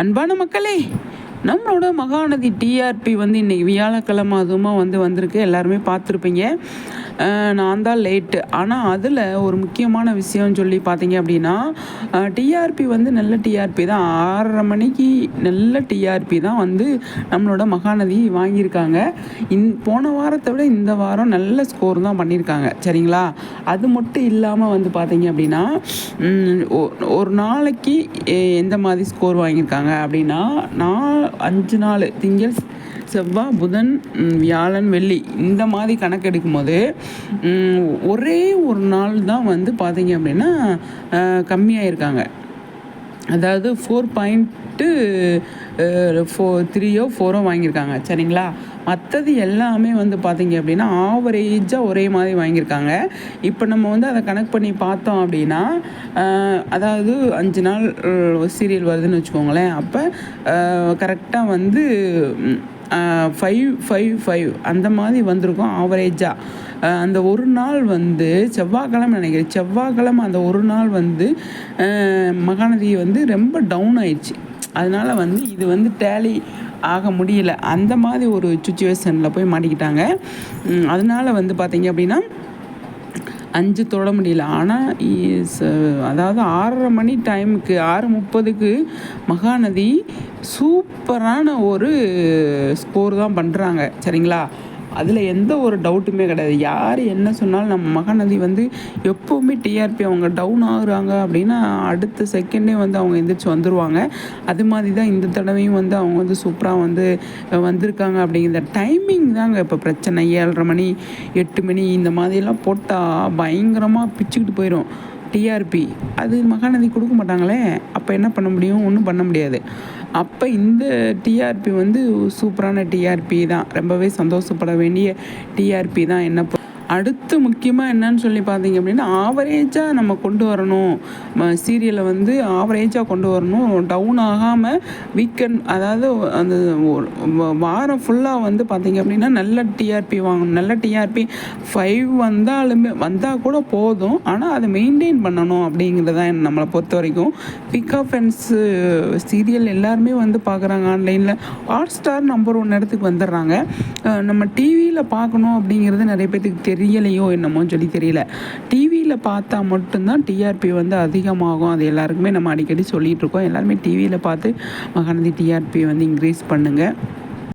அன்பான மக்களே நம்மளோட மகாநதி டிஆர்பி வந்து இன்றைக்கி வியாழக்கிழமை அதுவுமா வந்து வந்திருக்கு. எல்லாருமே பார்த்துருப்பீங்க. நான் தான் லேட்டு ஆனால் அதில் ஒரு முக்கியமான விஷயம் சொல்லி பார்த்தீங்க அப்படின்னா டிஆர்பி வந்து நல்ல டிஆர்பி தான். ஆறரை மணிக்கு நல்ல டிஆர்பி தான் வந்து நம்மளோட மகாநதி வாங்கியிருக்காங்க. இன் போன வாரத்தை விட இந்த வாரம் நல்ல ஸ்கோர் தான் பண்ணியிருக்காங்க. சரிங்களா? அது மட்டும் இல்லாமல் வந்து பார்த்தீங்க அப்படின்னா ஒ- ஒரு நாளைக்கு எந்த மாதிரி ஸ்கோர் வாங்கியிருக்காங்க அப்படின்னா நான் அஞ்சு நாள் திங்கள் செவ்வாய் புதன் வியாழன் வெள்ளி இந்த மாதிரி கணக்கெடுக்கும் போது ஒரே ஒரு நாள் தான் வந்து பார்த்தீங்க அப்படின்னா கம்மியாக இருக்காங்க அதாவது ஃபோர் பாயிண்ட்டு ஃபோ த்ரீயோ ஃபோரோ வாங்கியிருக்காங்க சரிங்களா? மற்றது எல்லாமே வந்து பார்த்தீங்க அப்படின்னா ஆவரேஜாக ஒரே மாதிரி வாங்கியிருக்காங்க. இப்போ நம்ம வந்து அதை கணக்கு பண்ணி பார்த்தோம் அப்படின்னா அதாவது அஞ்சு நாள் சீரியல் வருதுன்னு வச்சுக்கோங்களேன். அப்போ கரெக்டாக வந்து ஃபைவ் ஃபைவ் ஃபைவ் அந்த மாதிரி வந்திருக்கும் ஆவரேஜாக அந்த ஒரு நாள் வந்து செவ்வாய்க்கிழமை நினைக்கிறேன். செவ்வாய்க்கிழமை அந்த ஒரு நாள் வந்து மகாநதி வந்து ரொம்ப டவுன் ஆயிடுச்சு. அதனால் வந்து இது வந்து டேலி ஆக முடியல. அந்த மாதிரி ஒரு சுச்சுவேஷனில் போய் மாட்டிக்கிட்டாங்க. அதனால் வந்து பார்த்தீங்க அப்படின்னா அஞ்சு தொட முடியல. ஆனால் அதாவது ஆறரை மணி டைமுக்கு ஆறு முப்பதுக்கு மகாநதி சூப்பரான ஒரு ஸ்கோர் தான் பண்ணுறாங்க சரிங்களா? அதில் எந்த ஒரு டவுட்டுமே கிடையாது. யார் என்ன சொன்னாலும் நம்ம மகாநதி வந்து எப்போவுமே டிஆர்பி அவங்க டவுன் ஆகுறாங்க அப்படின்னா அடுத்த செகண்டே வந்து அவங்க எந்திரிச்சு வந்துடுவாங்க அது மாதிரி தான் இந்த தடவையும் வந்து அவங்க வந்து சூப்பராக வந்து வந்திருக்காங்க அப்படிங்கிற டைமிங் தாங்க இப்போ பிரச்சனை. ஏழரை மணி எட்டு மணி இந்த மாதிரிலாம் போட்டால் பயங்கரமாக பிச்சுக்கிட்டு போயிடும் டிஆர்பி அது மகாநதி கொடுக்க மாட்டாங்களே. அப்போ என்ன பண்ண முடியும்? ஒன்றும் பண்ண முடியாது. அப்போ இந்த டிஆர்பி வந்து சூப்பரான டிஆர்பி தான். ரொம்பவே சந்தோஷப்பட வேண்டிய டிஆர்பி தான் என்ன அடுத்து முக்கியமாக என்னன்னு சொல்லி பார்த்தீங்க அப்படின்னா ஆவரேஜாக நம்ம கொண்டு வரணும். சீரியலை வந்து ஆவரேஜாக கொண்டு வரணும். டவுன் ஆகாமல் வீக்கெண்ட் அதாவது அந்த வாரம் ஃபுல்லாக வந்து பார்த்தீங்க அப்படின்னா நல்ல டிஆர்பி வாங்கணும். நல்ல டிஆர்பி ஃபைவ் வந்தாலுமே வந்தால் கூட போதும். ஆனால் அதை மெயின்டைன் பண்ணணும் அப்படிங்கிறது தான் நம்மளை பொறுத்த வரைக்கும். பிக் ஆஃப் ஃப்ரெண்ட்ஸு சீரியல் எல்லாருமே வந்து பார்க்குறாங்க ஆன்லைனில் ஹாட் ஸ்டார் நம்பர் ஒன் இடத்துக்கு வந்துடுறாங்க. நம்ம டிவியில் பார்க்கணும் அப்படிங்கிறது நிறைய பேர்த்துக்கு தெரியும். தெரியலையோ என்னமோன்னு சொல்லி தெரியல. டிவியில் பார்த்தா மட்டும்தான் டிஆர்பி வந்து அதிகமாகும். அது எல்லாருக்குமே நம்ம அடிக்கடி சொல்லிகிட்டு இருக்கோம். எல்லாருமே டிவியில் பார்த்து மகாநதி டிஆர்பி வந்து இன்க்ரீஸ் பண்ணுங்கள்